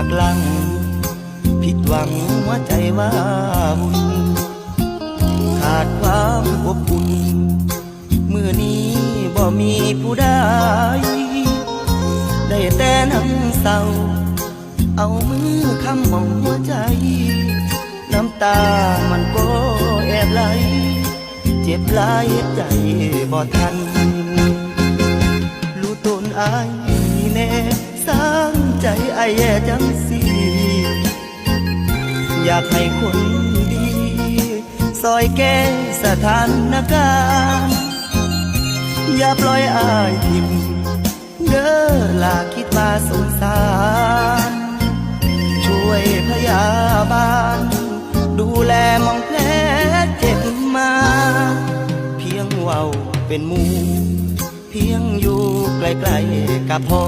หักหลัง ผิดหวังหัวใจว่าบุญขาดความอบอุ่นเมื่อนี้บ่มีผู้ใดได้แต่นั่งเศร้า เอามือคำมองหัวใจ น้ำตามันก็แอบไหล เจ็บหลายใจบ่ทันรู้ตนอายแน่สร้าง ใจไอแย่จังสิอยากให้คนดี ซอยแก้สถานการณ์ อย่าปล่อยอายทิมเด้อลาคิดมาสงสาร ช่วยพยาบาล ดูแลมองแผลเจ็บมา เพียงเว้าเป็นมูเพียงอยู่ใกล้ๆกับพอ